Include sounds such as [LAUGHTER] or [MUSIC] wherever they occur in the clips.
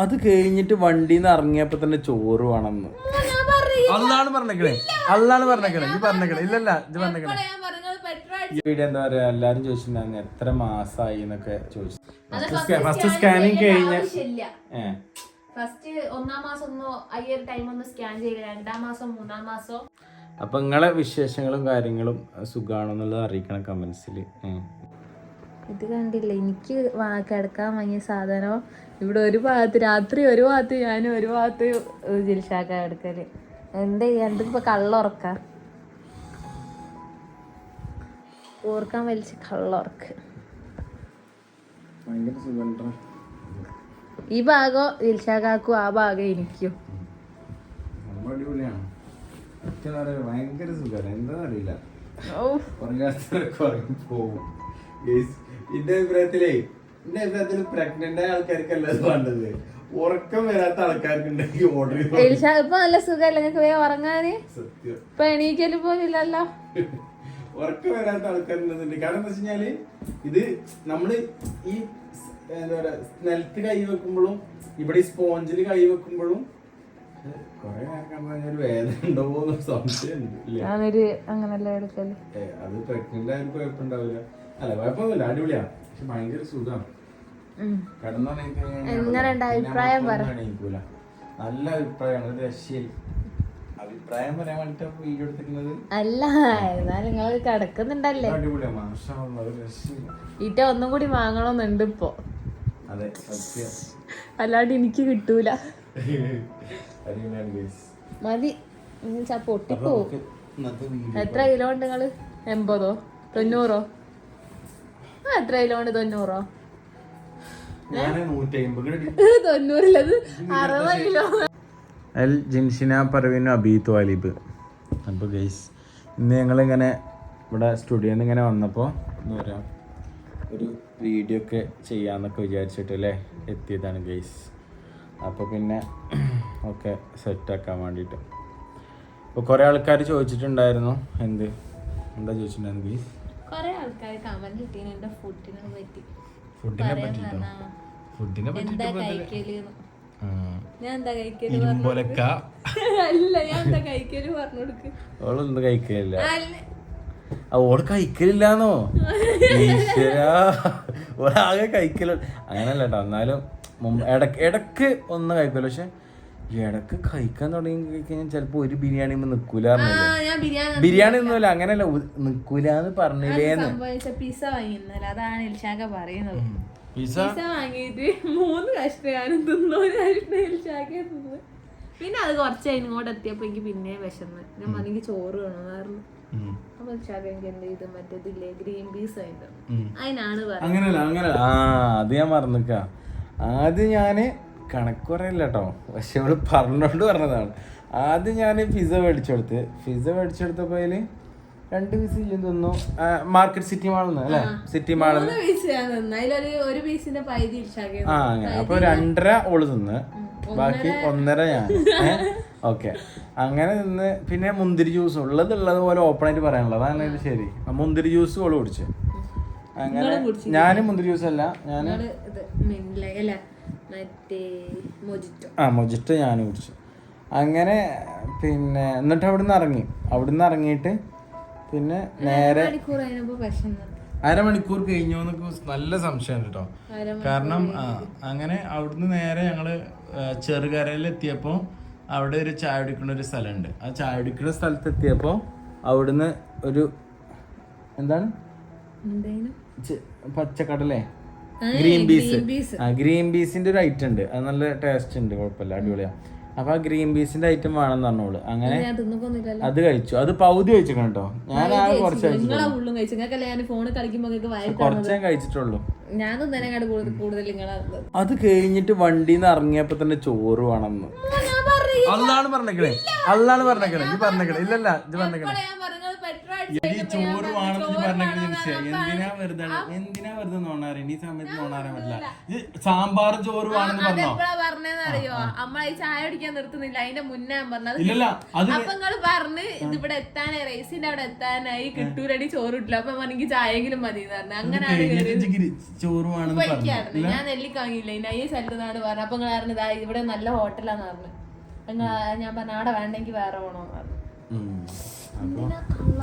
അത് കഴിഞ്ഞിട്ട് വണ്ടിന്ന് നിന്ന് ഇറങ്ങിയപ്പോ തന്നെ ചോറ് വേണമെന്ന്. പറയും അള്ളാണ് പറഞ്ഞേക്കണേ. അള്ളാണ് പറഞ്ഞേക്കണേ. ഇത് പറഞ്ഞേക്കണേ. ഇല്ലല്ല ഇത് പറഞ്ഞേക്കണേ. എന്താ പറയാ? എല്ലാരും ചോദിച്ചിട്ടുണ്ടായിരുന്നു എത്ര മാസായി എന്നൊക്കെ ചോദിച്ചു. ഫസ്റ്റ് സ്കാനിങ് കഴിഞ്ഞ ഫസ്റ്റ് ഒന്നാം മാസം ഒന്ന് അയ്യൊരു ടൈം ഒന്ന് സ്കാൻ രണ്ടാം മാസം മൂന്നാം മാസം. അപ്പൊ നിങ്ങളെ വിശേഷങ്ങളും കാര്യങ്ങളും സുഖാണെന്നുള്ളത് അറിയിക്കണം കമന്റ്സിൽ ഇത് കണ്ടില്ല? എനിക്ക് കിടക്കാൻ വാങ്ങിയ സാധനം ഇവിടെ ഒരു ഭാഗത്ത് രാത്രി ഒരു ഭാഗത്ത് ഞാനും ഒരു ഭാഗത്ത് ജിൽഷാക്ക എടുക്കൽ. എന്താ ചെയ്യാ? ഇപ്പൊ കള്ളുറക്ക? ഓർക്കാൻ വലിച്ച് കള്ളുറക്ക്. ഈ ഭാഗം ജിൽഷാക്കാക്കും? ആ ഭാഗം എനിക്കും? ഭയങ്കര സുഖമാണ് എന്താ അറിയില്ല. പോകും. എന്റെ അഭിപ്രായത്തിലേ എന്റെ അഭിപ്രായത്തിൽ പ്രഗ്നന്റ് ആയ ആൾക്കാർക്കല്ല ഇത് വേണ്ടത്? ഉറക്കം വരാത്ത ആൾക്കാർക്ക് ഉണ്ടെങ്കിൽ ഓർഡർ ചെയ്തു ഇപ്പൊ നല്ല സുഖമല്ല നിങ്ങൾക്ക് വേഗം ഉറങ്ങാന്? സത്യം. ഇപ്പൊ എണീക്കൽ പോലും ഇല്ലല്ലോ. ഉറക്കം വരാത്ത ആൾക്കാരുണ്ടെന്നുണ്ട് കാരണം എന്താ വെച്ചാൽ ഇത് നമ്മൾ ഈ സ് എന്താ പറയാ നിലത്ത് കൈ വെക്കുമ്പോഴും ഇവിടെ ഈ സ്പോഞ്ചിൽ കൈ വെക്കുമ്പോഴും കൊറേ നേരം കഴിഞ്ഞാൽ ഒരു വേദന ഉണ്ടോ എന്ന് സംശയമുണ്ട് ഇല്ലേ? ഞാനൊരു അങ്ങനല്ല എടുക്കൽ. ഏ, അത് പ്രഗ്നന്റ് ആയാലും കുഴപ്പമുണ്ടാവില്ല. അല്ല കുഴപ്പമൊന്നുമില്ല. അടിപൊളിയാണ് പക്ഷെ ഭയങ്കര സുഖമാണ് എങ്ങനെയുണ്ട് അഭിപ്രായം പറ. നല്ല അഭിപ്രായമാണ് ഒരു രക്ഷയില്ല അഭിപ്രായം പറയാൻ വേണ്ടിട്ട് വീഡിയോ എടുത്തിരിക്കുന്നത്. അല്ല എന്നാലും നിങ്ങൾ കിടക്കുന്നുണ്ടല്ലേ? രക്ഷയില്ല. ഒന്നും കൂടി വാങ്ങണമെന്നുണ്ട് ഇപ്പൊ. അതെ സത്യം. അല്ലാണ്ട് എനിക്ക് കിട്ടൂല. മതി. പൊട്ടിപ്പോ. എത്ര കിലോ ഉണ്ട് നിങ്ങൾ? എൺപതോ? തൊണ്ണൂറോ? എത്ര കിലോ ഉണ്ട്? തൊണ്ണൂറോ? തൊണ്ണൂറിലത് അറുപത് കിലോ. അൽ ജിൻഷിന പർവീനും അബീത്ത് വാലിബ് അപ്പോൾ ഗൈസ് ഇന്ന് ഞങ്ങളിങ്ങനെ ഇവിടെ സ്റ്റുഡിയോയിൽ നിന്ന് ഇങ്ങനെ വന്നപ്പോൾ എന്താ പറയുക ഒരു വീഡിയോ ഒക്കെ ചെയ്യാമെന്നൊക്കെ വിചാരിച്ചിട്ട് അല്ലേ എത്തിയതാണ് ഗൈസ് അപ്പോൾ പിന്നെ [CLEARS THROAT] ഒക്കെ സെറ്റാക്കാൻ വേണ്ടിയിട്ട് ഇപ്പോൾ കുറേ ആൾക്കാർ ചോദിച്ചിട്ടുണ്ടായിരുന്നു എന്ത്? എന്താ ചോദിച്ചിട്ടുണ്ടായിരുന്നു ഗൈസ് കുറേ ആൾക്കാർ കമന്റ് കിട്ടീന് എന്റെ ഫുഡിനെ പറ്റി? ഫുഡിനെ പറ്റിയിട്ടോ ഫുഡിനെ എന്താ പറ്റിയിട്ട് കഴിക്കൽ? ആ. ഞാൻ എന്താ കഴിക്കൽ ഇരുമ്പോലക്ക. [LAUGHS] അല്ല ഞാൻ എന്താ കഴിക്കൽ പറഞ്ഞു കൊടുക്ക് അവളൊന്നും കഴിക്കില്ല അല്ല ഓൾ കഴിക്കലില്ലാന്നോ? ഒരാകെ കഴിക്കല. അങ്ങനല്ല കേട്ടോ എന്നാലും ഇടയ്ക്ക് ഇടയ്ക്ക് ഒന്ന് കഴിക്കല്ലോ പക്ഷെ ഇടയ്ക്ക് കഴിക്കാൻ തുടങ്ങി കഴിഞ്ഞാൽ ചിലപ്പോ ഒരു ബിരിയാണി നിക്കൂല ആ, ഞാൻ ബിരിയാണി ഒന്നുമില്ല അങ്ങനല്ല. ഉ- പറഞ്ഞില്ലേ പറഞ്ഞില്ലേന്ന് പിസ വാങ്ങിയിരുന്നല്ലോ. അതാണ് ഇൽഷാക്ക പറയുന്നത്. പിസ വാങ്ങിയിട്ട് മൂന്ന് കഷ്ണം ഞാനും തിന്നു. ഒരു കഷ്ണം ഇൽഷാക്ക തിന്നു. പിന്നെ അത് കുറച്ച് ഇങ്ങോട്ട് എത്തിയപ്പോ എനിക്ക് പിന്നെ വിശന്ന്. ഞാൻ പറഞ്ഞെങ്കിൽ ചോറ് വേണമെന്നായിരുന്നു. അപ്പൊ ഇൽഷാക്ക എനിക്ക് എന്ത് ചെയ്ത്? മറ്റേതില്ലേ ഗ്രീൻ പീസ്. അതിനാണ് പറയുന്നത് അങ്ങനല്ല അങ്ങനെ ആ അത് ഞാൻ മറന്നിക്ക. ആദ്യം ഞാൻ കണക്ക് പറയില്ല കേട്ടോ പക്ഷെ അവൾ പറഞ്ഞോണ്ട് പറഞ്ഞതാണ്. ആദ്യം ഞാൻ പിസ മേടിച്ചെടുത്ത്. പിസ മേടിച്ചെടുത്തപ്പോ അതിൽ രണ്ട് പീസ് ഇല്ലെന്ന് തിന്നു. മാർക്കറ്റ് സിറ്റി മാളിന്ന് അല്ലേ സിറ്റി മാളിൽ ആ അങ്ങനെ. അപ്പൊ രണ്ടര ഓൾ തിന്ന്. ബാക്കി ഒന്നര ഞാൻ. ഓക്കെ. അങ്ങനെ നിന്ന് പിന്നെ മുന്തിരി ജ്യൂസ് ഉള്ളത് ഉള്ളത് പോലെ ഓപ്പൺ ആയിട്ട് പറയാനുള്ളത് അതാണ് ശരി. മുന്തിരി ജ്യൂസ് ഓൾ കുടിച്ചു. അങ്ങനെ ഞാനും മുന്തിരി ജ്യൂസ് അല്ല. ഞാൻ ആ മൊജിറ്റ ഞാൻ കുടിച്ചു. അങ്ങനെ പിന്നെ എന്നിട്ട് അവിടുന്ന് ഇറങ്ങി. അവിടുന്ന് ഇറങ്ങിയിട്ട് പിന്നെ നേരെ അരമണിക്കൂർ കഴിഞ്ഞോ എന്നൊക്കെ നല്ല സംശയം കേട്ടോ കാരണം അങ്ങനെ അവിടുന്ന് നേരെ ഞങ്ങൾ എത്തിയപ്പോ അവിടെ ഒരു ചായ കുടിക്കുന്ന ഒരു സ്ഥലമുണ്ട്. ആ ചായ കുടിക്കുന്ന സ്ഥലത്ത് എത്തിയപ്പോ അവിടുന്ന് ഒരു എന്താണ്? പച്ചക്കടലേ? Green peas peas. ആ ഗ്രീൻ പീസിന്റെ ഒരു ഐറ്റം ഉണ്ട്. അത് നല്ല ടേസ്റ്റ് ഉണ്ട് കുഴപ്പമില്ല അടിപൊളിയാ. അപ്പൊ ആ ഗ്രീൻ പീസിന്റെ ഐറ്റം വേണം പറഞ്ഞോളൂ. അങ്ങനെ അത് കഴിച്ചു. അത് പൗതി കഴിച്ചിക്കണം കേട്ടോ. ഞാൻ ആ കുറച്ച് കുറച്ച് ഞാൻ കഴിച്ചിട്ടുള്ളൂ അത് കഴിഞ്ഞിട്ട് വണ്ടിന്ന് ഇറങ്ങിയപ്പോ തന്നെ ചോറ് വേണമെന്ന് പറയും അല്ലാണ് പറഞ്ഞേക്കണേ. അല്ലാണ് പറഞ്ഞേക്കണേ ഇത് പറഞ്ഞേക്കണേ. ഇല്ലല്ല ഇത് പറഞ്ഞേക്കണേ. ഈ ചോറ് വേണമെന്ന് പറഞ്ഞെങ്കിൽ എന്തിനാ വെറുതെ എന്തിനാ വെറുതെ നോണാറ്? ഈ സമയത്ത് നോണാറാൻ പറ്റില്ല. സാമ്പാർ ചോറ് വേണമെന്ന് പറഞ്ഞോ? പറഞ്ഞോ ഈ ചായ കുടിക്കാൻ നിർത്തുന്നില്ല. അതിന്റെ മുന്നേ പറഞ്ഞത് ഇല്ലല്ല അപ്പൊ നിങ്ങൾ പറഞ്ഞ് ഇതിവിടെ എത്താനായി റൈസിന്റെ അവിടെ എത്താനായി കിട്ടൂരടി ചോറ് കിട്ടില്ല അപ്പൊ എനിക്ക് ചായെങ്കിലും മതി പറഞ്ഞു. അങ്ങനെയാണ് ചോറ് വേണമെന്ന് ഞാൻ നെല്ലിക്ക വാങ്ങിയില്ല ഇനി അയ്യ ചെല്ലുന്നാണ് പറഞ്ഞു അപ്പൊ നിങ്ങൾ പറഞ്ഞു "ദാ ഇവിടെ നല്ല ഹോട്ടലാന്ന് പറഞ്ഞു. ഞാൻ പറഞ്ഞ ആടെ വേണ്ടെങ്കിൽ വേറെ പോണോന്ന് പറഞ്ഞു.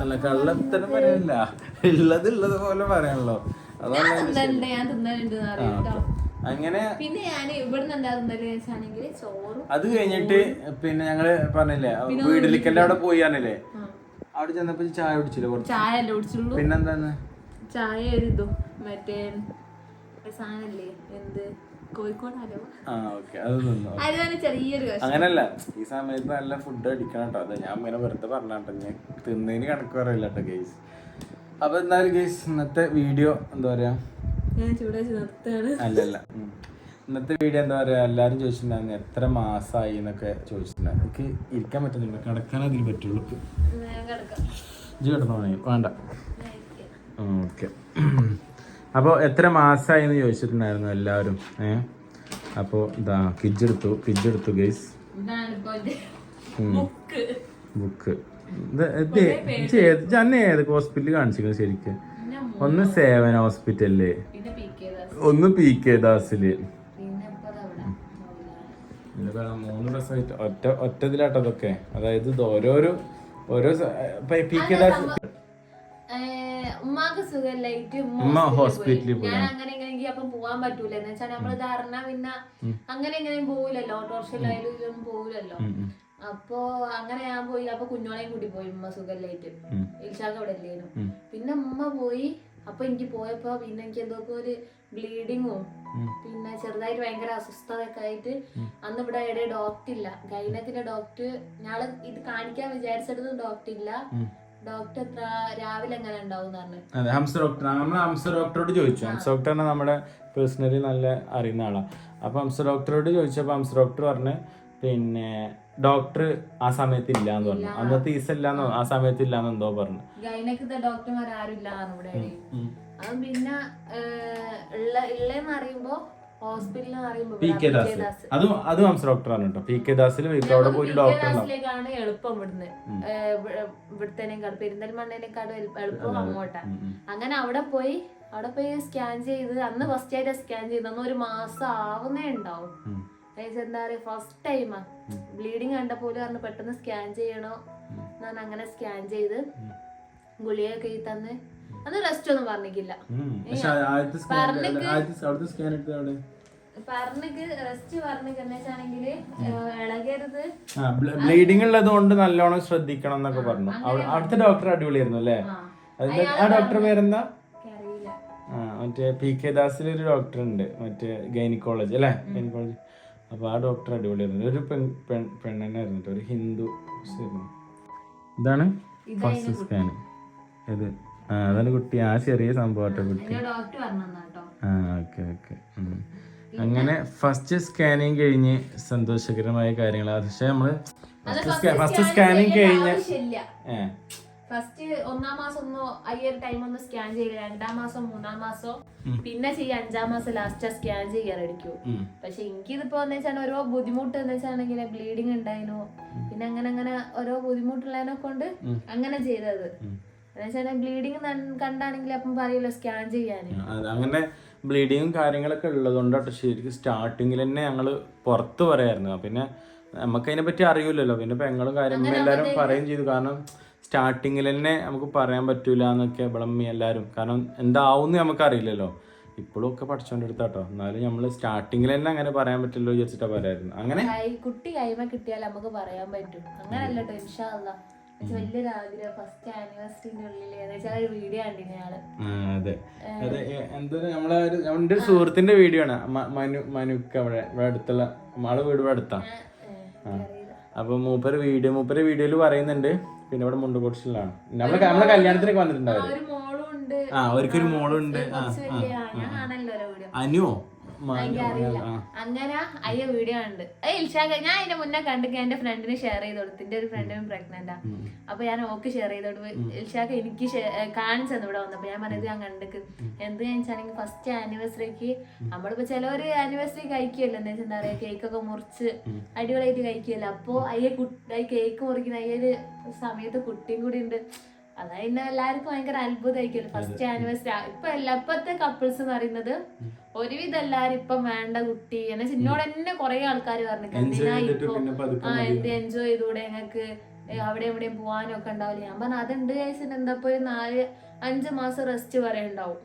അല്ല കള്ളത്തരം പറയല്ല ഉള്ളത് ഉള്ളത് പോലെ പറയാനല്ലോ അതാണ്. അങ്ങനെ പിന്നെ ഞാൻ ഇവിടുന്ന് എന്താ തിന്നൽ വെച്ചാണെങ്കിൽ ചോറും അത് കഴിഞ്ഞിട്ട് പിന്നെ ഞങ്ങൾ പറഞ്ഞില്ലേ വീട്ടിലേക്കല്ലേ അവിടെ പോയി പറഞ്ഞില്ലേ? അവിടെ ചെന്നപ്പോ ചായ കുടിച്ചില്ല കുറച്ച്? ചായ അല്ലേ കുടിച്ചുള്ളൂ? പിന്നെന്താന്ന് ചായ ഒരു ഇതും മറ്റേ സാധനല്ലേ എന്ത്? കോഴിക്കോട് അങ്ങനല്ല. ഈ സമയത്ത് നല്ല ഫുഡ് അടിക്കണം കേട്ടോ അതെ ഞാൻ ഇങ്ങനെ വെറുതെ പറഞ്ഞാട്ടോ ഞാൻ തിന്നതിന് കണക്ക് പറയില്ല കേട്ടോ ഗേസ് അപ്പൊ എന്തായാലും ഗേസ് ഇന്നത്തെ വീഡിയോ എന്താ പറയാ? അല്ലല്ല. ഇന്നത്തെ വീഡിയോ എന്താ പറയാ? എല്ലാരും ചോദിച്ചിട്ടുണ്ടായിരുന്നു എത്ര മാസമായി എന്നൊക്കെ ചോദിച്ചിട്ടുണ്ടായിരുന്നു. എനിക്ക് ഇരിക്കാൻ പറ്റുന്നില്ല. കിടക്കാൻ അതിന് പറ്റുള്ളൂ. ഇജ്ജ് കിടന്നോ വേണ്ട. ഓക്കെ. അപ്പോൾ എത്ര മാസമായി എന്ന് ചോദിച്ചിട്ടുണ്ടായിരുന്നു എല്ലാവരും? ഏ? അപ്പോൾ ഇതാ ഫിജ് എടുത്തു ഫിജ് എടുത്തു ഗൈസ് ബുക്ക് ഇജ്ജ് ഏത് ഹോസ്പിറ്റലിൽ കാണിച്ചിരിക്കുന്നത് ശരിക്കും? ഒന്ന് സേവന ഹോസ്പിറ്റലിൽ ഒന്ന് പി കെ ദാസിൽ. മൂന്ന് ദിവസമായിട്ട് ഒറ്റ ഒറ്റ ഇതിലാട്ടോ അതൊക്കെ അതായത് ഓരോരോ ഓരോ പി കെ ദാസ് ഉമ്മാക്ക് സുഖമില്ലായിട്ട് ഉമ്മ ഹോസ്പിറ്റലിൽ പോയി. ഞാൻ അങ്ങനെ എങ്ങനെയെങ്കിൽ അപ്പം പോവാൻ പറ്റൂല. എന്ന് വെച്ചാൽ നമ്മൾ ധാരണ പിന്നെ അങ്ങനെ എങ്ങനെയും പോവില്ലല്ലോ. ഓട്ടോറിക്ഷയിലായാലും ഇതിലൊന്നും പോവില്ലല്ലോ. അപ്പൊ അങ്ങനെ ഞാൻ പോയി. അപ്പൊ കുഞ്ഞോളെയും കൂട്ടി പോയി. ഉമ്മ സുഖമില്ലായിട്ട്. ഇൽഷാക്ക് അവിടെ അല്ലായിരുന്നു പിന്നെ ഉമ്മ പോയി. അപ്പൊ എനിക്ക് പോയപ്പോ പിന്നെ എനിക്ക് എന്തൊക്കെ ഒരു ബ്ലീഡിങ്ങും പിന്നെ ചെറുതായിട്ട് ഭയങ്കര അസ്വസ്ഥതയൊക്കെ ആയിട്ട് അന്ന് ഇവിടെ എവിടെ ഡോക്ടർ ഇല്ല. ഗൈനത്തിന്റെ ഡോക്ടർ ഞങ്ങൾ ഇത് കാണിക്കാൻ വിചാരിച്ചെടുത്ത് ഡോക്ടർ ഇല്ല. ഡോക്ടർ രാവിലെ എങ്ങനെ ഉണ്ടാവും അതെ ഹംസ ഡോക്ടർ നമ്മൾ ഹംസ ഡോക്ടറോട് ചോദിച്ചു. ഹംസ ഡോക്ടറിനെ നമ്മുടെ പേഴ്സണലി നല്ല അറിയുന്ന ആളാണ് അപ്പോൾ ഹംസ ഡോക്ടറോട് ചോദിച്ചപ്പോൾ ഹംസ ഡോക്ടർ പറഞ്ഞ് പിന്നെ ഡോക്ടർ ആ സമയത്ത് ഇല്ല എന്ന് പറഞ്ഞു അന്നത്തെ ഈസ് ഇല്ലാന്നോ ആ സമയത്ത് ഇല്ലാന്ന് എന്തോ പറഞ്ഞു. ഡോക്ടർമാർ ആരും ഇല്ല പിന്നെ ഉള്ള ഉള്ളെന്ന് അറിയുമ്പോ ഹോസ്പിറ്റലിൽ അറിയുമ്പോ പി കെ ദാസ്. അതും അതും ഹംസ ഡോക്ടറാണ് കേട്ടോ പി കെ ദാസിൽ അവിടെ പോയി ഡോക്ടർ ഉണ്ടാവും എളുപ്പം ഇവിടുന്ന്. ഇവിടുത്തേനേക്കാൾ പെരിന്തൽമണ്ണേനേക്കാളും എളുപ്പം അങ്ങോട്ടാ. ഉം, ഉം. അങ്ങനെ അവിടെ പോയി അവിടെ പോയി സ്കാൻ ചെയ്ത് അന്ന് ഫസ്റ്റ് ആയിട്ട് സ്കാൻ ചെയ്ത് അന്ന് ഒരു മാസം ആവുന്നേ ഉണ്ടാവും. എന്താ പറയാ ഫസ്റ്റ് ടൈമാ ബ്ലീഡിങ് കണ്ടപ്പോൾ പറഞ്ഞു പെട്ടെന്ന് സ്കാൻ ചെയ്യണോ? ഞാൻ അങ്ങനെ സ്കാൻ ചെയ്ത് ഗുളികയൊക്കെ ഈ തന്ന് അന്ന് റെസ്റ്റ് ഒന്നും പറഞ്ഞിട്ടില്ല. ഉം. പക്ഷെ ആദ്യത്തെ സ്കാൻ ആദ്യത്തെ അവിടുത്തെ സ്കാൻ എടുത്തത് അവിടെ പറഞ്ഞിക്ക് റെസ്റ്റ് പറഞ്ഞിക്ക് എന്ന് ആ ബ്ലീഡിംഗ് ഉള്ളത് കൊണ്ട് നല്ലോണം ശ്രദ്ധിക്കണം എന്നൊക്കെ പറഞ്ഞു. അടുത്ത അവിടുത്തെ ഡോക്ടർ അടിപൊളിയായിരുന്നു അല്ലേ? ആ. അതിന്റെ ആ ഡോക്ടർ പേരെന്താ? മറ്റേ പി കെ ദാസിൽ ഒരു ഡോക്ടർ ഉണ്ട്. മറ്റേ ഗൈനിക്കോളജ് അല്ലേ? ഗൈനിക്കോളജ്. അപ്പൊ ആ ഡോക്ടർ അടിപൊളിയായിരുന്നു. ഒരു പെൺ പെൺ പെണ്ണെന്നായിരുന്നു ഒരു ഹിന്ദു. ഇതാണ് ഫസ്റ്റ് സ്കാൻ ഇത് ആ അതാണ് കുട്ടി. ആ ചെറിയ സംഭവട്ടെ കുട്ടി. ആ ഓക്കെ ഓക്കെ. അങ്ങനെ ഫസ്റ്റ് സ്കാനിങ് കഴിഞ്ഞ് സന്തോഷകരമായ കാര്യങ്ങൾ പക്ഷെ നമ്മൾ ഫസ്റ്റ് സ്കാനിങ് കഴിഞ്ഞ് ഫസ്റ്റ് ഒന്നാം മാസം ഒന്നോ അയ്യൊരു ടൈം ഒന്ന് സ്കാൻ ചെയ്യില്ല രണ്ടാം മാസം മൂന്നാം മാസം. പിന്നെ ചെയ്യാം അഞ്ചാം മാസം ലാസ്റ്റ് സ്കാൻ ചെയ്യാനായിരിക്കും ഉം. പക്ഷെ എനിക്കിതിപ്പോ എന്ന് വെച്ചാൽ ഓരോ ബുദ്ധിമുട്ട് എന്ന് വെച്ചാണെങ്കിൽ ബ്ലീഡിങ് ഉണ്ടായിരുന്നു പിന്നെ അങ്ങനെ അങ്ങനെ ഓരോ ബുദ്ധിമുട്ടുള്ളതിനെ കൊണ്ട് അങ്ങനെ ചെയ്തത്. ബ്ലീഡിങ് കണ്ടാണെങ്കിൽ അപ്പം പറയല്ലോ സ്കാൻ ചെയ്യാൻ അങ്ങനെ ബ്ലീഡിങ്ങും കാര്യങ്ങളൊക്കെ ഉള്ളതുകൊണ്ടാട്ടോ ശരിക്കും സ്റ്റാർട്ടിങ്ങിൽ തന്നെ ഞങ്ങൾ പുറത്ത് പറയായിരുന്നു. പിന്നെ നമുക്ക് അതിനെ പറ്റി അറിയില്ലല്ലോ. പിന്നെ പെങ്ങളും കാര്യങ്ങളും എല്ലാവരും പറയും ചെയ്തു. കാരണം സ്റ്റാർട്ടിങ്ങിൽ തന്നെ നമുക്ക് പറയാൻ പറ്റൂല എന്നൊക്കെ വിളമ്പി എല്ലാവരും കാരണം എന്താവുമെന്ന് നമുക്ക് അറിയില്ലല്ലോ ഇപ്പോഴും ഒക്കെ പഠിച്ചോണ്ടെടുത്താട്ടോ എന്നാലും നമ്മൾ സ്റ്റാർട്ടിങ്ങിൽ തന്നെ അങ്ങനെ പറയാൻ പറ്റില്ലോ വിചാരിച്ചിട്ടാ പറയായിരുന്നു. അങ്ങനെ കുട്ടി കൈമ കിട്ടിയാൽ നമുക്ക് പറയാൻ പറ്റും. അങ്ങനല്ലോ വലിയൊരു ആഗ്രഹം ഫസ്റ്റ് ആനിവേഴ്സറിന്റെ ഉള്ളിൽ എന്ന് വെച്ചാൽ ഒരു വീഡിയോ അതെ. അതെ എന്താ നമ്മളെ ഒരു നമ്മുടെ ഒരു സുഹൃത്തിന്റെ വീഡിയോ ആണ്. മനു മനുക്ക് അവിടെ ഇവിടെ അടുത്തുള്ള നമ്മളെ വീട് ഇവിടെ അടുത്താ. അപ്പൊ മൂപ്പര് വീഡിയോ മൂപ്പര് വീഡിയോയിൽ പറയുന്നുണ്ട്. പിന്നെ ഇവിടെ മുണ്ടുകൊടിച്ചിലാണ് നമ്മളെ നമ്മളെ കല്യാണത്തിനൊക്കെ വന്നിട്ടുണ്ടാവും ആ അവർക്കൊരു മോളുണ്ട് ആ അനുവോ? അങ്ങനെ അയ്യ വീഡിയോ ഉണ്ട് ഇൽഷാക്ക ഞാൻ അതിന്റെ മുന്നേ കണ്ടിട്ട് എന്റെ ഫ്രണ്ടിന് ഷെയർ ചെയ്ത് കൊടുത്തു. എന്റെ ഒരു ഫ്രണ്ടിനും പ്രഗ്നന്റാ അപ്പൊ ഞാൻ ഓക്ക് ഷെയർ ചെയ്ത് കൊടുത്തു. ഇൽഷാക്ക എനിക്ക് കാണിച്ചത് ഇവിടെ വന്നപ്പോ ഞാൻ പറഞ്ഞത് ഞാൻ കണ്ടിക്ക്. എന്ത് ചോദിച്ചാണെങ്കിൽ ഫസ്റ്റ് ആനിവേഴ്സറിക്ക് നമ്മളിപ്പോ ചിലവര് ആനിവേഴ്സറി കഴിക്കുമല്ലോ എന്താ വെച്ചാൽ എന്താ പറയാ കേക്ക് ഒക്കെ മുറിച്ച് അടിപൊളിയായിട്ട് കഴിക്കുമല്ലോ അപ്പൊ അയ്യ കുട്ടി കേക്ക് മുറിക്കുന്ന അയ്യൊരു സമയത്ത് കുട്ടിയും കൂടി ഉണ്ട്. അതായത് എല്ലാവർക്കും ഭയങ്കര അത്ഭുതമായിരിക്കും ഫസ്റ്റ് ആനിവേഴ്സറി ഇപ്പൊ എല്ലാ ഇപ്പത്തെ കപ്പിൾസ് എന്ന് പറയുന്നത് ഒരുവിധം എല്ലാരും ഇപ്പം വേണ്ട കുട്ടി. എന്നെ എന്നോട് തന്നെ കൊറേ ആൾക്കാർ പറഞ്ഞു എന്തിനാ ഇപ്പൊ ആ എന്ത് എൻജോയ് ചെയ്തൂടെ ഞങ്ങക്ക്? അവിടെ എവിടെയും പോവാനൊക്കെ ഉണ്ടാവില്ല? ഞാൻ പറഞ്ഞു അതുണ്ട് കഴിച്ചിട്ട് എന്താ ഒരു നാല് അഞ്ച് മാസം റെസ്റ്റ് വരെ ഉണ്ടാവും.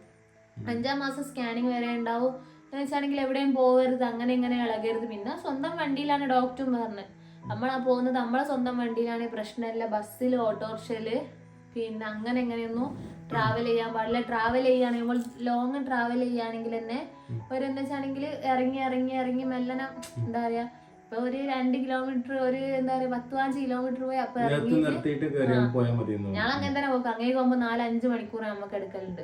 അഞ്ചാം മാസം സ്കാനിങ് വരെ ഉണ്ടാവും. എന്ന് വെച്ചാണെങ്കിൽ എവിടെയും പോകരുത് അങ്ങനെ ഇങ്ങനെ ഇളകരുത്. പിന്നെ സ്വന്തം വണ്ടിയിലാണ് ഡോക്ടറും പറഞ്ഞത് നമ്മളാ പോകുന്നത് നമ്മളെ സ്വന്തം വണ്ടിയിലാണ്. പ്രശ്നമില്ല. ബസ്സിൽ ഓട്ടോറിക്ഷയിൽ പിന്നെ അങ്ങനെ എങ്ങനെയൊന്നും ട്രാവൽ ചെയ്യാൻ പാടില്ല. ട്രാവൽ ചെയ്യുകയാണെങ്കിൽ നമ്മൾ ലോങ് ട്രാവൽ ചെയ്യുകയാണെങ്കിൽ തന്നെ ഒരു എന്താ വെച്ചാണെങ്കിൽ ഇറങ്ങി ഇറങ്ങി ഇറങ്ങി മെല്ലനെ എന്താ പറയാ ഇപ്പൊ ഒരു രണ്ട് കിലോമീറ്റർ ഒരു എന്താ പറയാ പത്ത് അഞ്ച് കിലോമീറ്റർ പോയി അപ്പൊ ഇറങ്ങി ഞാൻ അങ്ങനെ തന്നെ പോക്കാം. അങ്ങനെ പോകുമ്പോ നാല് അഞ്ച് മണിക്കൂർ നമുക്ക് എടുക്കലുണ്ട്.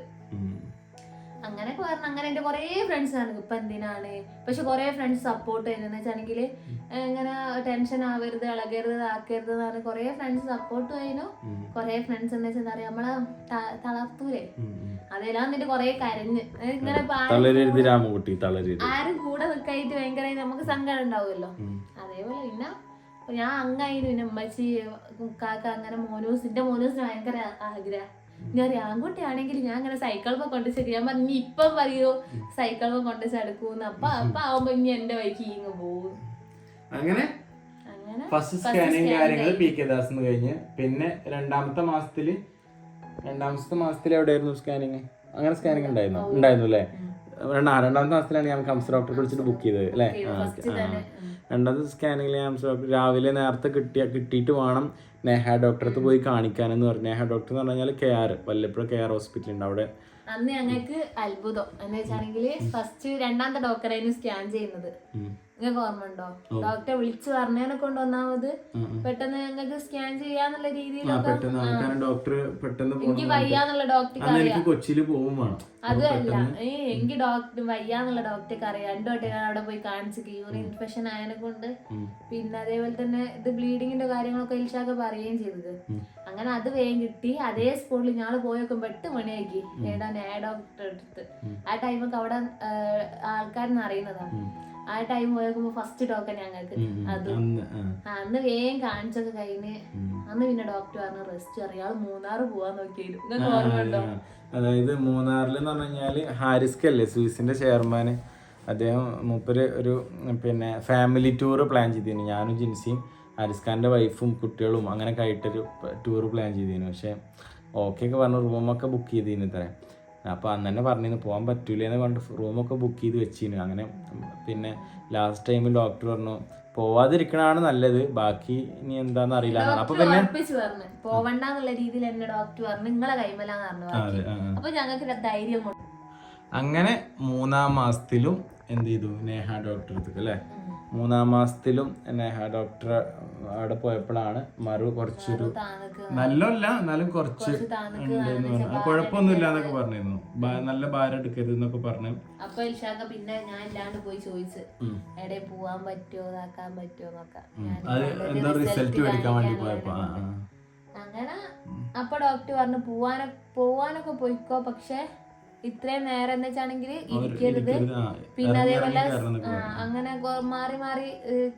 അങ്ങനെയൊക്കെ പറഞ്ഞ അങ്ങനെ എന്റെ കുറേ ഫ്രണ്ട്സ് ആണ്. ഇപ്പൊ എന്തിനാണ്? പക്ഷെ കുറേ ഫ്രണ്ട്സ് സപ്പോർട്ട് ചെയ്യുന്നത് വെച്ചാണെങ്കിൽ ഇങ്ങനെ ടെൻഷൻ ആവരുത് ഇളകരുത് ആക്കരുത് എന്ന് പറഞ്ഞ് കുറേ ഫ്രണ്ട്സ് സപ്പോർട്ട് ചെയ്യുന്നു. കുറേ ഫ്രണ്ട്സ് എന്താ വെച്ചാൽ എന്താ പറയാ നമ്മളെ തളർത്തൂലേ. അതെല്ലാം എന്നിട്ട് കുറേ കരഞ്ഞ്. ഇങ്ങനെ ആരും കൂടെ നിൽക്കായിട്ട് ഭയങ്കര നമുക്ക് സങ്കടം ഉണ്ടാവുമല്ലോ. അതേപോലെ പിന്നെ ഞാൻ അങ്ങായിരുന്നു പിന്നെ ഉമ്മച്ചി കാക്ക അങ്ങനെ മോനൂസിന്റെ മോനൂസിന് ഭയങ്കര ആഗ്രഹം. ഞാൻ ഒരു ആൺകുട്ടിയാണെങ്കിൽ ഞാൻ അങ്ങനെ സൈക്കിളിൽ കൊണ്ട് ചെടി ഞാൻ പറഞ്ഞു "നീ ഇപ്പം പറയൂ സൈക്കിളിൽ കൊണ്ട് ചടുക്കൂന്ന് അപ്പൊ അപ്പൊ ആവുമ്പോ ഇനി എന്റെ വഴിക്ക് ഇങ്ങ് പോകും. അങ്ങനെ ഫസ്റ്റ് സ്കാനിങ് കാര്യങ്ങൾ പി കെ ദാസ് കഴിഞ്ഞ്. പിന്നെ രണ്ടാമത്തെ മാസത്തിൽ രണ്ടാമത്തെ മാസത്തിൽ എവിടെയായിരുന്നു സ്കാനിങ് അങ്ങനെ സ്കാനിങ് ഉണ്ടായിരുന്നു? ഉണ്ടായിരുന്നു അല്ലേ? രണ്ടാ രണ്ടാമത്തെ മാസത്തിലാണ് ഞാൻ കംസ് ഡോക്ടറെ വിളിച്ചിട്ട് ബുക്ക് ചെയ്തത് അല്ലേ? രണ്ടാമത്തെ സ്കാനിങ്ങിൽ ഞാൻ ഡോക്ടർ രാവിലെ നേരത്തെ കിട്ടിയ കിട്ടിയിട്ട് വേണം നേഹ ഡോക്ടറെ അടുത്ത് പോയി കാണിക്കാനെന്ന് പറഞ്ഞു. നേഹ ഡോക്ടർ എന്ന് പറഞ്ഞാൽ K R Vallappuzha K R hospital ഉണ്ട് അവിടെ. അന്ന് ഞങ്ങൾക്ക് അത്ഭുതം. എന്ന് വെച്ചാണെങ്കിൽ ഫസ്റ്റ് രണ്ടാമത്തെ ഡോക്ടറായിരുന്നു സ്കാൻ ചെയ്യുന്നത്. നിങ്ങൾക്ക് ഓർമ്മ ഉണ്ടോ ഡോക്ടറെ വിളിച്ചു പറഞ്ഞതിനെ കൊണ്ട് ഒന്നാമത്. പെട്ടെന്ന് ഞങ്ങൾക്ക് സ്കാൻ ചെയ്യാന്നുള്ള രീതിയിലൊക്കെ എനിക്ക് വയ്യാന്നുള്ള ഡോക്ടർക്ക് കൊച്ചിയിൽ പോകും അതല്ല അതുമല്ല ഈ എനിക്ക് ഡോക്ടർ വയ്യാന്നുള്ള ഡോക്ടർക്ക് അറിയാം. രണ്ടു വട്ടം ഞാൻ അവിടെ പോയി കാണിച്ചു യൂറിൻ ഇൻഫെക്ഷൻ ആയതിനെ കൊണ്ട്. പിന്നെ അതേപോലെ തന്നെ ഇത് ബ്ലീഡിങ്ങിന്റെ കാര്യങ്ങളൊക്കെ ഇൽഷാക്ക് പറയുകയും ചെയ്തത്. അങ്ങനെ അത് വേഗം കിട്ടി. അതേ സ്പോട്ടിൽ ഞങ്ങൾ പോയൊക്കെ എട്ട് മണിയാക്കി. ഏതാ നേ ഡോക്ടറെ അടുത്ത്. ആ ടൈമൊക്കെ അവിടെ ആൾക്കാരെന്ന് അറിയുന്നതാണ് ആ ടൈം പോയപ്പോ ഫസ്റ്റ് ടോക്കൺ ഞങ്ങൾക്ക്. അത് അന്ന് വേഗം കാണിച്ചൊക്കെ കഴിഞ്ഞ് അന്ന് പിന്നെ ഡോക്ടർ പറഞ്ഞു റെസ്റ്റ് അറിയാൾ മൂന്നാറ് പോവാൻ നോക്കിയിരുന്നു. നിങ്ങൾക്ക് ഓർമ്മ ഉണ്ടോ? അതായത് മൂന്നാറിൽ എന്ന് പറഞ്ഞു കഴിഞ്ഞാൽ ഹാരിസ്ക് അല്ലേ സ്വിസിന്റെ ചെയർമാൻ അദ്ദേഹം മൂപ്പര് ഒരു പിന്നെ ഫാമിലി ടൂർ പ്ലാൻ ചെയ്തിരുന്നു. ഞാനും ജിൻസിയും ഹാരിസ്ഖാന്റെ വൈഫും കുട്ടികളും അങ്ങനെ ആയിട്ടൊരു ടൂർ പ്ലാൻ ചെയ്തിരുന്നു. പക്ഷേ ഓക്കെ ഒക്കെ പറഞ്ഞു റൂമൊക്കെ ബുക്ക് ചെയ്തിരുന്നു ഇത്രേ. അപ്പോൾ അന്ന് തന്നെ പറഞ്ഞിരുന്നു പോകാൻ പറ്റൂലെന്ന് പറഞ്ഞു റൂമൊക്കെ ബുക്ക് ചെയ്ത് വെച്ചിരുന്നു. അങ്ങനെ പിന്നെ ലാസ്റ്റ് ടൈമിൽ ഡോക്ടർ പറഞ്ഞു പോവാതിരിക്കണാണ് നല്ലത്. ബാക്കി ഇനി എന്താന്ന് അറിയില്ല. അപ്പോൾ പിന്നെ പോവണ്ടെന്നുള്ള രീതിയിൽ എന്നെ ഡോക്ടർ പറഞ്ഞു. നിങ്ങളെ കൈമലാന്ന് പറഞ്ഞു. അപ്പൊ ഞങ്ങൾക്ക് ധൈര്യം അങ്ങനെ മൂന്നാം മാസത്തിലും എന്ത് ചെയ്തു? നേഹ ഡോക്ടർ അല്ലേ? മൂന്നാം മാസത്തിലും എന്നെ ഡോക്ടർ അവിടെ പോയപ്പോഴാണ് മറു കുറച്ചൊരു നല്ലല്ല എന്നാലും കുറച്ച് കുഴപ്പമൊന്നുമില്ല എന്നൊക്കെ പറഞ്ഞിരുന്നു. നല്ല ഭാരം എടുക്കരുത് എന്നൊക്കെ പറഞ്ഞു. അപ്പൊ പിന്നെ ഞാൻ ഇല്ലാണ്ട് പോയി ചോദിച്ചു. എവിടെ പോവാൻ പറ്റുമോ ഇതാക്കാൻ പറ്റുമോ അത് എന്താ റിസൾട്ട് മേടിക്കാൻ വേണ്ടി പോയപ്പോ. അങ്ങനെ അപ്പൊ ഡോക്ടർ പറഞ്ഞു പോവാനൊ പോവാനൊക്കെ പോയിക്കോ. പക്ഷെ ഇത്രയും നേരം എന്ന് വെച്ചാണെങ്കിൽ ഇരിക്കരുത്. പിന്നെ അതേപോലെ. അങ്ങനെ മാറി മാറി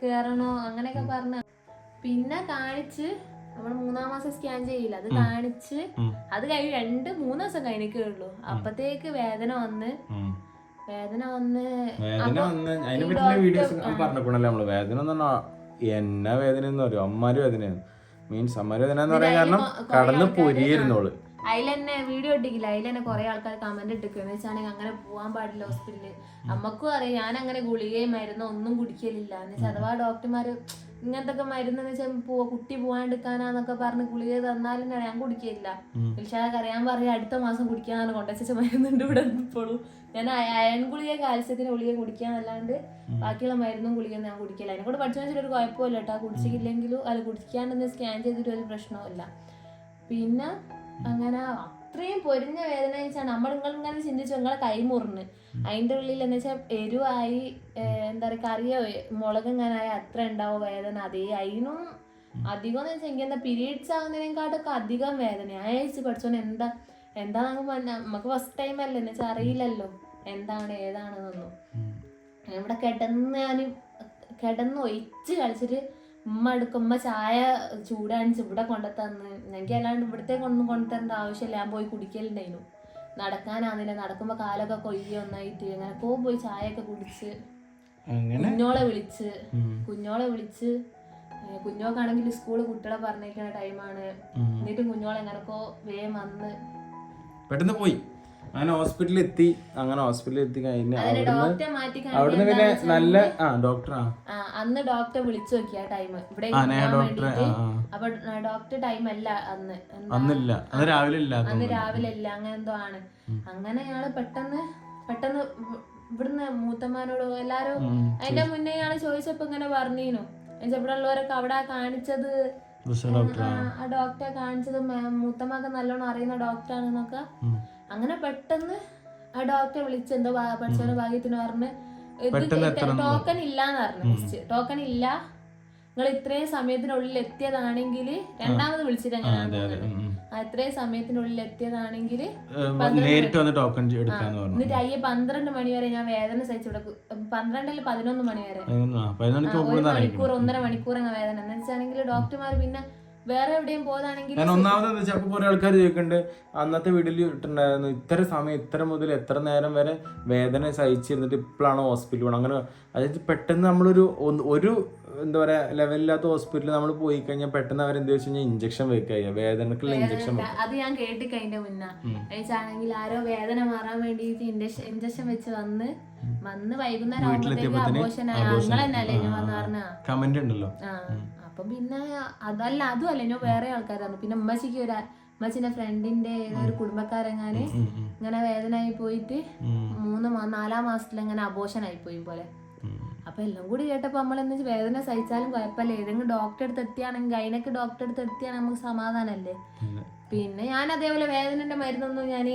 കേറണോ അങ്ങനെയൊക്കെ പറഞ്ഞു. പിന്നെ കാണിച്ച് നമ്മൾ മൂന്നാം മാസം സ്കാൻ ചെയ്യില്ല. അത് കാണിച്ച്. അത് കഴിഞ്ഞ് രണ്ട് മൂന്ന് ദിവസം കഴിഞ്ഞേ ഉള്ളൂ. അപ്പത്തേക്ക് വേദന വന്ന് വേദന വന്ന് വേദന വന്ന് അതിനെ വീഡിയോസ് പറഞ്ഞപ്പോഴല്ലേ നമ്മൾ. വേദന എന്ന് പറഞ്ഞാൽ എന്നാ വേദന എന്ന് പറയും അമ്മാര് വേദനയാണ്. മീൻസ് അമ്മാര് വേദന എന്ന് പറയാൻ കാരണം കടന്ന് പൊരിയിരുന്നോൾ അതിൽ തന്നെ വീഡിയോ ഇട്ടിക്കില്ല അതിൽ തന്നെ കുറെ ആൾക്കാർ കമന്റ് ഇട്ടിക്കുന്നു വെച്ചാണെങ്കിൽ അങ്ങനെ പോകാൻ പാടില്ല ഹോസ്പിറ്റലിൽ നമുക്കും അറിയാം. ഞാൻ അങ്ങനെ ഗുളികയും മരുന്നോ ഒന്നും കുടിക്കലില്ല. എന്ന് വെച്ചാൽ അഥവാ ഡോക്ടർമാര് ഇങ്ങനത്തെ മരുന്ന് എന്ന് വെച്ചാൽ പോ കുട്ടി പോവാണ്ടിരിക്കാനാന്നൊക്കെ പറഞ്ഞ് ഗുളിക തന്നാലും ഞാൻ കുടിക്കില്ല ഇൽഷാദ് അറിയാൻ പറയാം അടുത്ത മാസം കുടിക്കാന്നാണ് കൊണ്ടച്ച മരുന്നുണ്ട് ഇവിടെ ഇപ്പോഴും. ഞാൻ അയ- അയൺ ഗുളിക കാൽസ്യത്തിന് ഗുളിക കുടിക്കാന്നല്ലാണ്ട് ബാക്കിയുള്ള മരുന്നും ഗുളിക ഞാൻ കുടിക്കില്ല അതിനെ കൂടെ പഠിച്ചു വെച്ചിട്ട് ഒരു കുഴപ്പമില്ല കേട്ടോ കുടിച്ചില്ലെങ്കിലും അത് കുടിക്കാണ്ടെന്ന് സ്കാൻ ചെയ്തിട്ട് ഒരു പ്രശ്നവുമില്ല. പിന്നെ അങ്ങനെ അത്രയും പൊരിഞ്ഞ വേദന വെച്ചാൽ നമ്മൾ നിങ്ങൾ ഇങ്ങനെ ചിന്തിച്ചു നിങ്ങളെ കൈ അതിന്റെ അതിന്റെ ഉള്ളിൽ എന്ന് വെച്ചാൽ എരിവായി എന്താ പറയുക കറിയോ മുളക് ഇങ്ങനായ അത്ര ഉണ്ടാവും വേദന. അതേ അതിനും അധികം എന്ന് വെച്ചാൽ എനിക്ക് എന്താ പീരീഡ്സ് ആവുന്നതിനെക്കാട്ടൊക്കെ അധികം വേദന. അയച്ച് പഠിച്ചോണ്ട് എന്താ എന്താ നമുക്ക് ഫസ്റ്റ് ടൈം അല്ലേ എന്ന് വെച്ചാൽ അറിയില്ലല്ലോ. എന്താണ് ഏതാണെന്നൊന്നും. ഇവിടെ കിടന്ന് ഞാൻ കിടന്ന് ഒഴിച്ച് കളിച്ചിട്ട് ഉമ്മ എടുക്കുമ്പോ ചായ ചൂടാണിച്ച് ഇവിടെ കൊണ്ടുത്തന്ന്. എനിക്ക് അല്ലാണ്ട് ഇവിടത്തെ കൊണ്ടു കൊണ്ടുതരേണ്ട ആവശ്യമില്ല. ഞാൻ പോയി കുടിക്കലുണ്ടായിരുന്നു. നടക്കാനാന്നില്ല നടക്കുമ്പോ കാലൊക്കെ കൊയ്യ ഒന്നായിട്ട്. അങ്ങനെ പോ പോയി ചായയൊക്കെ കുടിച്ച്. കുഞ്ഞോളെ വിളിച്ച്. കുഞ്ഞോളെ വിളിച്ച്. കുഞ്ഞോക്കാണെങ്കിൽ സ്കൂൾ കുട്ടികളെ പറഞ്ഞേക്കുന്ന ടൈമാണ്. എന്നിട്ടും കുഞ്ഞോളെ എങ്ങനൊക്കോ വേഗം വന്ന്. പെട്ടെന്ന് പോയി. അങ്ങനെ ഹോസ്പിറ്റലിൽ എത്തി അങ്ങനെ ഹോസ്പിറ്റലിൽ എത്തി കഴിഞ്ഞ് അവിടുന്ന് അവിടുന്ന് പിന്നെ നല്ല ആ ഡോക്ടറാ ആ. അന്ന് ഡോക്ടറെ വിളിച്ചു നോക്കിയ ടൈം ഇവിടെ ആ ഡോക്ടറെ ആ ആ. അപ്പൊ ഡോക്ടർ ടൈം അല്ല അന്ന്. അന്നില്ല. അന്ന് രാവിലെ ഇല്ല അന്ന് രാവിലെ ഇല്ല. അങ്ങനെ എന്തോ ആണ്. അങ്ങനെ ഞങ്ങൾ പെട്ടെന്ന് പെട്ടെന്ന് ഇവ- ഇവിടുന്ന് മൂത്തമ്മാനോട് എല്ലാരും അതിന്റെ മുന്നേ ഞങ്ങൾ ചോദിച്ചപ്പോ ഇങ്ങനെ പറഞ്ഞീനു. ഇവിടെ ഉള്ളവരൊക്കെ അവിടെ കാണിച്ചത്. ആ, ആ ഡോക്ടറെ കാണിച്ചത്. മൂത്തമാക്ക് നല്ലോണം അറിയുന്ന ഡോക്ടറാണെന്നൊക്കെ അങ്ങനെ പെട്ടെന്ന് ആ ഡോക്ടറെ വിളിച്ച് എന്തോ പഠിച്ചവരുടെ ഭാഗ്യത്തിന് പറഞ്ഞ് ടോക്കൺ ടോക്കൺ ഇല്ലാന്ന് പറഞ്ഞു ടോക്കൺ ഇല്ല. നിങ്ങൾ ഇത്രയും സമയത്തിനുള്ളിൽ എത്തിയതാണെങ്കിൽ രണ്ടാമത് വിളിച്ചിട്ട് ഉം. ഇത്രയും സമയത്തിനുള്ളിൽ എത്തിയതാണെങ്കിൽ എന്നിട്ട് അയ്യ പന്ത്രണ്ട് മണി വരെ ഞാൻ വേദന സഹിച്ചു ഇവിടെ അല്ലെങ്കിൽ പന്ത്രണ്ടല്ല പതിനൊന്ന് മണി വരെ. ഒരു മണിക്കൂർ ഒന്നര മണിക്കൂർ അങ്ങ് വേദന. എന്ന് വെച്ചാണെങ്കിൽ ഡോക്ടർമാർ പിന്നെ വേറെ എവിടെയും പോകാണെങ്കിൽ ഞാൻ ഒന്നാമത് അപ്പൊ കുറെ ആൾക്കാർ ചോദിക്കുന്നുണ്ട് അന്നത്തെ വീട്ടിൽ ഇട്ടുണ്ടായിരുന്നു ഇത്ര സമയം ഇത്ര മുതൽ എത്ര നേരം വരെ വേദന സഹിച്ചിരുന്നിട്ട് ഇപ്പോഴാണ് ഹോസ്പിറ്റലിൽ പോകണം അങ്ങനെ അതായത് പെട്ടെന്ന് നമ്മളൊരു ഒരു എന്താ പറയാ ലെവലില്ലാത്ത ഹോസ്പിറ്റലിൽ നമ്മൾ പോയി കഴിഞ്ഞാൽ പെട്ടെന്ന് അവർ എന്താ വെച്ച് കഴിഞ്ഞാൽ ഇഞ്ചക്ഷൻ വെക്കുക വേദനക്കുള്ള ഇഞ്ചക്ഷൻ അത് ഞാൻ കേട്ടിക്കഴിഞ്ഞ അതിന്റെ മുന്നേ ആണെങ്കിൽ ആരോ വേദന മാറാൻ വേണ്ടി ഇഞ്ചക്ഷൻ വെച്ച് വന്ന് വന്ന് വൈകുന്നേരം ആകുമ്പോഴത്തേക്ക് നിങ്ങൾ ഞാൻ വന്ന് പറഞ്ഞ കമന്റ് ഉണ്ടല്ലോ. അപ്പൊ പിന്നെ അതല്ല അതും അല്ല. ഞാൻ വേറെ ആൾക്കാരാണ്. പിന്നെ ഉമ്മച്ചിക്ക് ഒരു ഉമ്മച്ചിന്റെ ഫ്രണ്ടിന്റെ ഒരു കുടുംബക്കാരെങ്ങാന് ഇങ്ങനെ വേദന ആയി പോയിട്ട് മൂന്ന് നാലാം മാസത്തിൽ ഇങ്ങനെ ആയി പോയി പോലെ. അപ്പൊ എല്ലാം കൂടി കേട്ടപ്പോ നമ്മൾ എന്ന് വേദന സഹിച്ചാലും കുഴപ്പമില്ല. ഏതെങ്കിലും ഡോക്ടറെ അടുത്ത് എത്തിയാണെങ്കിൽ അതിനൊക്കെ ഡോക്ടറെ അടുത്ത് എത്തിയാണെങ്കിൽ നമുക്ക് സമാധാനമല്ലേ? പിന്നെ ഞാൻ അതേപോലെ വേദനന്റെ മരുന്നൊന്നും ഞാൻ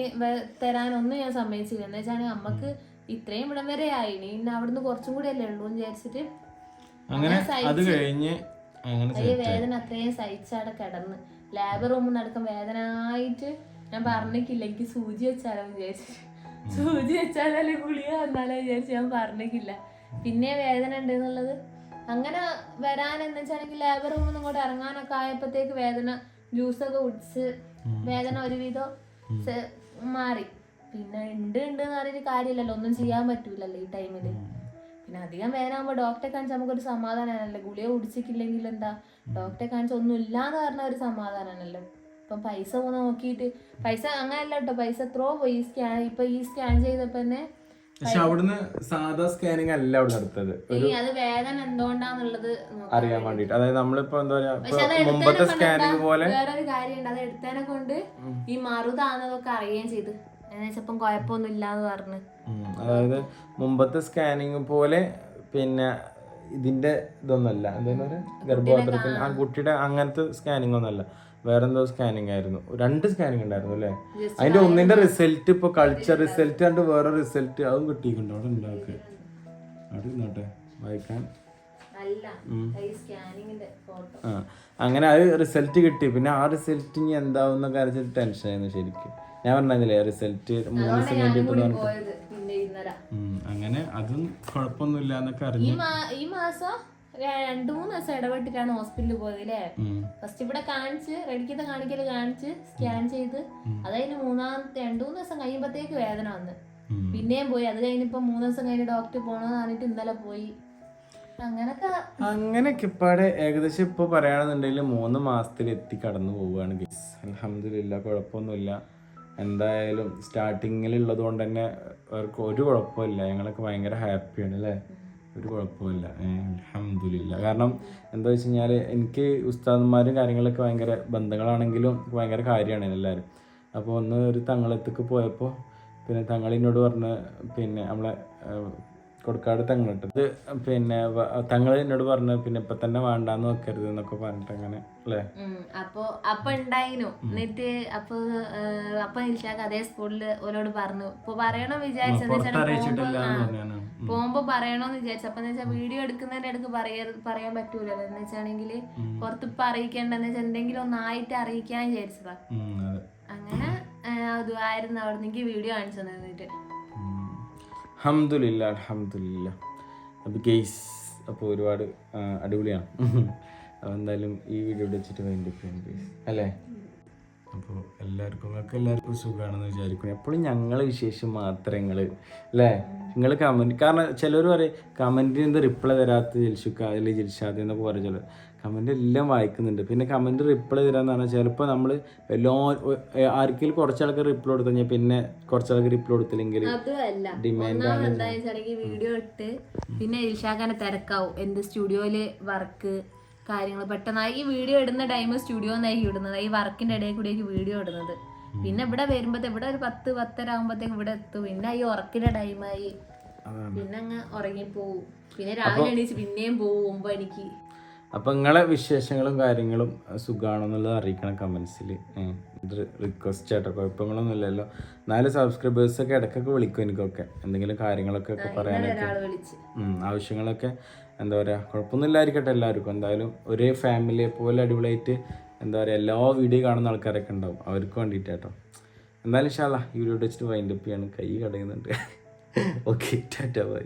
തരാനൊന്നും ഞാൻ സമ്മതിച്ചില്ല. എന്ന് വെച്ചാൽ നമുക്ക് ഇത്രയും ഇവിടം വരെ ആയി. ഇനി അവിടുന്ന് കുറച്ചും കൂടി അല്ലേ ഉള്ളൂ എന്ന് വിചാരിച്ചിട്ട് അങ്ങനെ അത് കഴിഞ്ഞ് അങ്ങനെ വേദന അത്രയും സഹിച്ചവിടെ കിടന്ന്. ലാബ് റൂമിൽ നടക്കും വേദന ആയിട്ട് ഞാൻ പറഞ്ഞിട്ടില്ല എനിക്ക് സൂചി വെച്ചാലോ വിചാരിച്ചു. സൂചി വെച്ചാലല്ലേ ഗുളിക വന്നാലോ വിചാരിച്ചു ഞാൻ പറഞ്ഞിട്ടില്ല. പിന്നെ വേദന ഉണ്ട് എന്നുള്ളത് അങ്ങനെ വരാൻ എന്ന് വെച്ചാണെങ്കിൽ ലാബ് റൂമിൽ നിന്ന് ഇങ്ങോട്ട് ഇറങ്ങാനൊക്കെ ആയപ്പോഴത്തേക്ക് വേദന ജ്യൂസൊക്കെ കുടിച്ച് വേദന ഒരുവിധം മാറി. പിന്നെ ഉണ്ട് ഉണ്ട് എന്ന് പറഞ്ഞൊരു കാര്യമില്ലല്ലോ ഒന്നും ചെയ്യാൻ പറ്റൂലല്ലോ ഈ ടൈമിൽ പിന്നെ അധികം വേദന ആകുമ്പോൾ ഡോക്ടറെ കാണിച്ചാൽ നമുക്കൊരു സമാധാനമാണല്ലോ. ഗുളിക കുടിച്ചിട്ടില്ലെങ്കിൽ എന്താ? ഡോക്ടറെ കാണിച്ച ഒന്നും ഇല്ലാന്ന് പറഞ്ഞ ഒരു സമാധാനമാണല്ലോ. ഇപ്പം പൈസ പോകുന്ന നോക്കിയിട്ട് പൈസ അങ്ങനെയല്ല കേട്ടോ. പൈസ എത്രയോ പോയി. ഈ സ്കാൻ ഇപ്പൊ ഈ സ്കാൻ ചെയ്തപ്പോ തന്നെ പക്ഷെ അവിടുന്ന് സാധാ സ്കാനിങ് അല്ല അവിടെ നടത്തത്. അത് വേദന എന്തുകൊണ്ടാന്നുള്ളത്. അറിയാൻ വേണ്ടിട്ട്. അതായത് നമ്മളിപ്പോ എന്താ പറയാ മുമ്പത്തെ സ്കാനിങ് പോലെ വേറൊരു കാര്യമുണ്ട്. അത് എടുത്തതിനെ കൊണ്ട് ഈ മറുതാന്നതൊക്കെ അറിയുകയും ചെയ്ത്. എന്നുവെച്ചപ്പം കുഴപ്പമൊന്നും ഇല്ലാന്ന് പറഞ്ഞ്. അതായത് മുമ്പത്തെ സ്കാനിങ് പോലെ പിന്നെ ഇതിന്റെ ഇതൊന്നല്ല. എന്താ പറയുക ഗർഭപാത്രത്തിൽ ആ കുട്ടിയുടെ അങ്ങനത്തെ സ്കാനിങ് ഒന്നല്ല. വേറെന്തോ സ്കാനിങ് ആയിരുന്നു. രണ്ട് സ്കാനിങ് ഉണ്ടായിരുന്നു അല്ലേ? അതിന്റെ ഒന്നിന്റെ റിസൾട്ട് ഇപ്പൊ കൾച്ചർ റിസൾട്ട് കണ്ട് വേറെ റിസൾട്ട് അതും കിട്ടിയിട്ടുണ്ടോ. അവിടെ ഉണ്ടാക്ക് അവിടെ ഇരുന്നോട്ടെ. വായിക്കാൻ. ആ. അങ്ങനെ അത് റിസൾട്ട് കിട്ടി. പിന്നെ ആ റിസൾട്ട് ഇനി എന്താവുന്ന കാര്യത്തിൽ ടെൻഷൻ ആയിരുന്നു ശരിക്കും. ഞാൻ പറഞ്ഞില്ലേ റിസൾട്ട് മൂന്ന് ദിവസം കഴിഞ്ഞിട്ട് അങ്ങനെ അതും കുഴപ്പമൊന്നുമില്ല എന്നൊക്കെ ഈ അറിഞ്ഞു ഈ മാസം രണ്ടു മൂന്ന് ദിവസം ഇടപെട്ടിട്ടാണ് ഹോസ്പിറ്റലിൽ പോയത് അല്ലേ ഫസ്റ്റ് ഇവിടെ കാണിച്ച് റെഡിക്കുന്ന കാണിക്കൽ കാണിച്ച് സ്കാൻ ചെയ്ത് അതായത് മൂന്നാമത്തെ രണ്ടു മൂന്ന് ദിവസം കഴിയുമ്പോഴത്തേക്ക് വേദന വന്ന്. പിന്നെയും പോയി അത് കഴിഞ്ഞിപ്പോ മൂന്ന് ദിവസം കഴിഞ്ഞ് ഡോക്ടർ പോണെന്ന് പറഞ്ഞിട്ട് ഇന്നലെ പോയി. അങ്ങനൊക്കെ അങ്ങനെയൊക്കെ ഇപ്പാടെ ഏകദേശം ഇപ്പൊ പറയുകയാണെന്നുണ്ടെങ്കിൽ മൂന്ന് മാസത്തിൽ എത്തി കടന്നു പോവുകയാണ് ഗീസ്. അലഹമില്ല കുഴപ്പമൊന്നുമില്ല. എന്തായാലും സ്റ്റാർട്ടിങ്ങിൽ ഉള്ളത് കൊണ്ട് തന്നെ അവർക്ക് ഒരു കുഴപ്പമില്ല. ഞങ്ങളൊക്കെ ഭയങ്കര ഹാപ്പിയാണ് അല്ലേ? ഒരു കുഴപ്പമില്ല. അലഹമില്ല കാരണം എന്താ വെച്ച് കഴിഞ്ഞാൽ എനിക്ക് ഉസ്താദന്മാരും കാര്യങ്ങളൊക്കെ ഭയങ്കര ബന്ധങ്ങളാണെങ്കിലും ഭയങ്കര കാര്യമാണ് എല്ലാവരും. അപ്പോൾ ഒന്ന് ഒരു തങ്ങളത്തേക്ക് പോയപ്പോൾ പിന്നെ തങ്ങളിനോട് പറഞ്ഞ് പിന്നെ നമ്മളെ കൊടുക്കാട് തങ്ങളിട്ട് ഇത് പിന്നെ തങ്ങൾ എന്നോട് പറഞ്ഞു പിന്നെ ഇപ്പൊ തന്നെ വേണ്ടാന്ന് വെക്കരുത് എന്നൊക്കെ പറഞ്ഞിട്ട് അങ്ങനെ അല്ലേ. അപ്പൊ അപ്പൊ ഉണ്ടായിനു എന്നിട്ട് അപ്പൊ അപ്പൊ നിൽച്ചാക്ക് അതേ സ്കൂളിൽ ഓരോട് പറഞ്ഞു ഇപ്പൊ പറയണോ വിചാരിച്ചെന്ന് പോകുമ്പോ പറയണോന്ന് വിചാരിച്ചു. അപ്പൊ വെച്ചാൽ വീഡിയോ എടുക്കുന്നതിന്റെ അടുക്ക് പറയാ പറയാൻ പറ്റൂലല്ലോ. എന്ന് വെച്ചാണെങ്കിൽ പുറത്ത് ഇപ്പൊ അറിയിക്കേണ്ടെന്ന് വെച്ചാൽ എന്തെങ്കിലും ഒന്നായിട്ട് അറിയിക്കാൻ വിചാരിച്ചതാ. അങ്ങനെ അതുമായിരുന്നു അവിടെ നിന്ന് വീഡിയോ കാണിച്ചു തന്നിട്ട് അഹമ്മദില്ല അലഹമ്മദില്ല അപ്പോൾ ഗെയ്സ് അപ്പോൾ ഒരുപാട് അടിപൊളിയാണ്. അപ്പോൾ എന്തായാലും ഈ വീഡിയോ വെച്ചിട്ട് വേണ്ടി ഗെയ്സ് അല്ലേ? അപ്പോൾ എല്ലാവർക്കും എല്ലാവർക്കും സുഖമാണെന്ന് വിചാരിക്കുന്നു. എപ്പോഴും ഞങ്ങൾ വിശേഷം മാത്രങ്ങൾ അല്ലേ? നിങ്ങൾ കമന്റ് കാരണം ചിലർ പറയും കമന്റിന് എന്ത് റിപ്ലൈ തരാത്ത ജൽഷുക്ക അല്ലെങ്കിൽ ജൽഷാദ് എന്നൊക്കെ പറയും ചിലർ കമന്റ് എല്ലാം വായിക്കുന്നുണ്ട്. പിന്നെ കമന്റ് റിപ്ലൈ തരാന്ന് പറഞ്ഞാൽ ചിലപ്പോൾ നമ്മൾ എല്ലാ ആർക്കെങ്കിലും കുറച്ചാൾക്ക് റിപ്ലൈ കൊടുത്തു കഴിഞ്ഞാൽ പിന്നെ കുറച്ചാൾക്ക് റിപ്ലൈ കൊടുത്തില്ലെങ്കിൽ ഡിമാൻഡ് വീഡിയോ ഇട്ട് പിന്നെ ഇൽഷാഖാനെ തിരക്കാവും. എന്ത് സ്റ്റുഡിയോയിൽ വർക്ക് കാര്യങ്ങൾ പെട്ടെന്ന് ഈ വീഡിയോ ഇടുന്ന ടൈം സ്റ്റുഡിയോ ഇടുന്നത്. ഈ വർക്കിന്റെ ഇടയിൽ കൂടിയായിരിക്കും വീഡിയോ ഇടുന്നത്. പിന്നെ ഇവിടെ വരുമ്പോ ഇവിടെ ഒരു പത്ത് പത്തര ആകുമ്പോഴത്തേക്ക് ഇവിടെ എത്തും. പിന്നെ ഈ ഉറക്കിന്റെ ടൈമായി ആയി. പിന്നെ അങ്ങ് ഉറങ്ങി പോവും. പിന്നെ രാവിലെ എണീച്ച് പിന്നെയും പോവും ഒമ്പത് എനിക്ക് അപ്പൊ നിങ്ങളെ വിശേഷങ്ങളും കാര്യങ്ങളും സുഖാണെന്നുള്ളത് അറിയിക്കണം കമന്റ്സിൽ ഇത് റിക്വസ്റ്റ് ആയിട്ടോ കുഴപ്പങ്ങളൊന്നും ഇല്ലല്ലോ. നാല് സബ്സ്ക്രൈബേഴ്സൊക്കെ ഇടയ്ക്കൊക്കെ വിളിക്കും എനിക്കൊക്കെ. എന്തെങ്കിലും കാര്യങ്ങളൊക്കെ ഒക്കെ പറയാനൊക്കെ. ആവശ്യങ്ങളൊക്കെ എന്താ പറയുക കുഴപ്പമൊന്നുമില്ലായിരിക്കട്ടെ എല്ലാവർക്കും. എന്തായാലും ഒരേ ഫാമിലിയെ പോലെ അടിപൊളിയായിട്ട് എന്താ പറയുക എല്ലാ വീഡിയോ കാണുന്ന ആൾക്കാരൊക്കെ ഉണ്ടാവും. അവർക്ക് വേണ്ടിയിട്ട് കേട്ടോ എന്തായാലും ഷാല ഈ വീഡിയോ വെച്ചിട്ട് വൈൻഡപ്പ് ചെയ്യാണ് കൈ കടയുന്നുണ്ട്. Okay Tata by